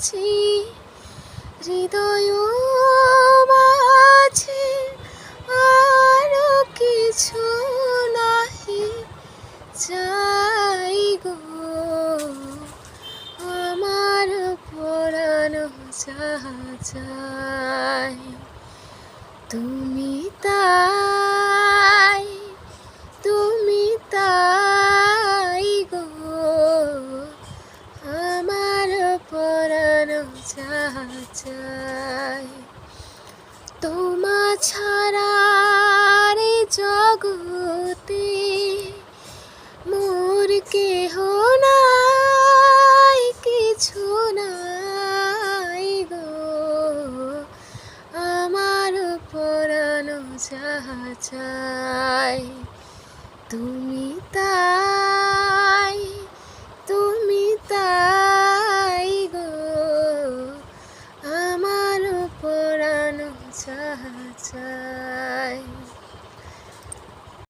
পেয়েছি হৃদয় মাঝে আরও কিছু নাহি চাই গো। আমার পড়ানো যাহা চাই তুমি যাহা চাই। তোমা ছাড়া রে জগতে মোর কেহ নাই, কিছু নাই গো। আমার পরানো যাহা চাই, তুমি চাই।